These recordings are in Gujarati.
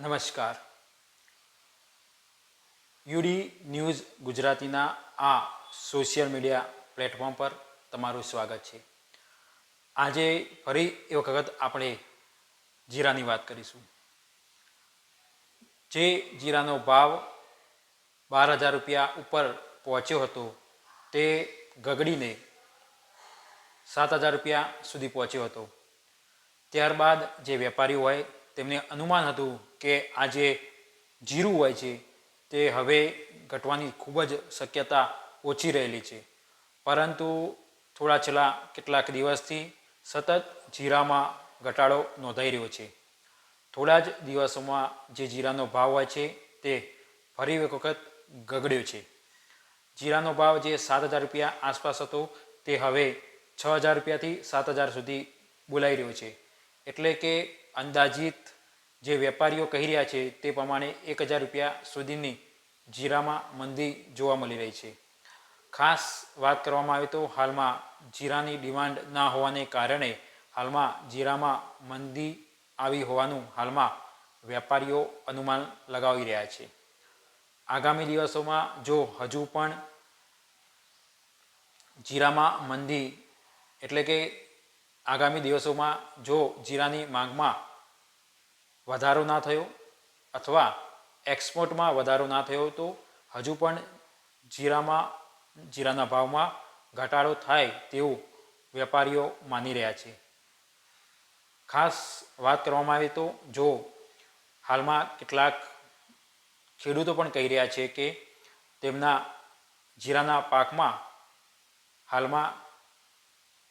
નમસ્કાર. યુડી ન્યૂઝ ગુજરાતીના આ સોશિયલ મીડિયા પ્લેટફોર્મ પર તમારું સ્વાગત છે. આજે ફરી એ વખત આપણે જીરાની વાત કરીશું. જે જીરાનો ભાવ બાર હજાર રૂપિયા ઉપર પહોંચ્યો હતો, તે ગગડીને સાત હજાર રૂપિયા સુધી પહોંચ્યો હતો. ત્યારબાદ જે વેપારીઓ હોય તેમને અનુમાન હતું કે આ જે જીરું હોય છે, તે હવે ઘટવાની ખૂબ જ શક્યતા ઓછી રહેલી છે. પરંતુ થોડા છેલ્લા કેટલાક દિવસથી સતત જીરામાં ઘટાડો નોંધાઈ રહ્યો છે. થોડા જ દિવસોમાં જે જીરાનો ભાવ હોય છે, તે ફરી એક વખત ગગડ્યો છે. જીરાનો ભાવ જે સાત હજાર રૂપિયા આસપાસ હતો, તે હવે છ હજાર રૂપિયાથી સાત હજાર સુધી બોલાઈ રહ્યો છે. એટલે કે અંદાજિત જે વેપારીઓ કહી રહ્યા છે તે પ્રમાણે એક હજાર રૂપિયા સુધીની જીરામાં મંદી જોવા મળી રહી છે. ખાસ વાત કરવામાં આવે તો હાલમાં જીરાની ડિમાન્ડ ના હોવાને કારણે હાલમાં જીરામાં મંદી આવી હોવાનું હાલમાં વેપારીઓ અનુમાન લગાવી રહ્યા છે. આગામી દિવસોમાં જો હજુ પણ જીરામાં મંદી એટલે કે આગામી દિવસોમાં જો જીરાની માંગમાં વધારો ના થયો અથવા એક્સપોર્ટમાં વધારો ના થયો તો હજુ પણ જીરામાં, જીરાના ભાવમાં ઘટાડો થાય તેવું વેપારીઓ માની રહ્યા છે. ખાસ વાત કરવામાં આવે તો જો હાલમાં કેટલાક ખેડૂતો પણ કહી રહ્યા છે કે તેમના જીરાના પાકમાં હાલમાં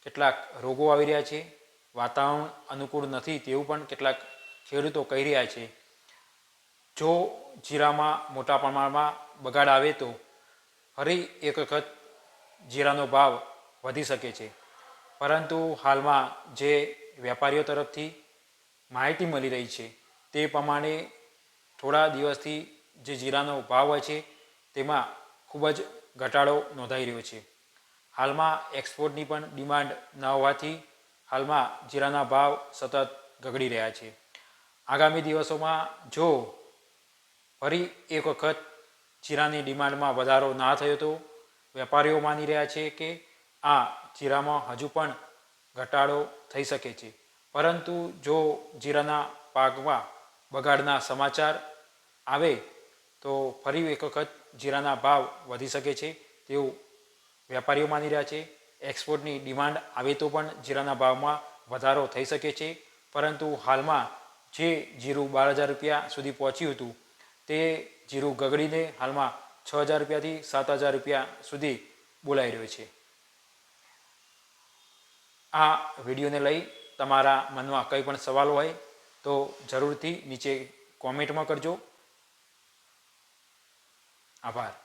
કેટલાક રોગો આવી રહ્યા છે, વાતાવરણ અનુકૂળ નથી તેવું પણ કેટલાક ખેડૂતો કહી રહ્યા છે. જો જીરામાં મોટા પ્રમાણમાં બગાડ આવે તો ફરી એક વખત જીરાનો ભાવ વધી શકે છે. પરંતુ હાલમાં જે વેપારીઓ તરફથી માહિતી મળી રહી છે તે પ્રમાણે થોડા દિવસથી જે જીરાનો ભાવ હોય છે તેમાં ખૂબ જ ઘટાડો નોંધાઈ રહ્યો છે. હાલમાં એક્સપોર્ટની પણ ડિમાન્ડ ન હોવાથી હાલમાં જીરાના ભાવ સતત ગગડી રહ્યા છે. આગામી દિવસોમાં જો ફરી એક વખત જીરાની ડિમાન્ડમાં વધારો ના થયો તો વેપારીઓ માની રહ્યા છે કે આ જીરામાં હજુ પણ ઘટાડો થઈ શકે છે. પરંતુ જો જીરાના પાકમાં બગાડના સમાચાર આવે તો ફરી એક વખત જીરાના ભાવ વધી શકે છે તેવું વેપારીઓ માની રહ્યા છે, એક્સપોર્ટની ડિમાન્ડ આવે તો પણ જીરાના ભાવમાં વધારો થઈ શકે છે. પરંતુ હાલમાં જે જીરું બાર હજાર રૂપિયા સુધી પહોંચ્યું હતું, તે જીરું ગગડીને હાલમાં છ હજાર રૂપિયાથી સાત હજાર રૂપિયા સુધી બોલાઈ રહ્યો છે. આ વિડીયોને લઈ તમારા મનમાં કંઈ પણ સવાલ હોય તો જરૂરથી નીચે કોમેન્ટમાં કરજો. આભાર.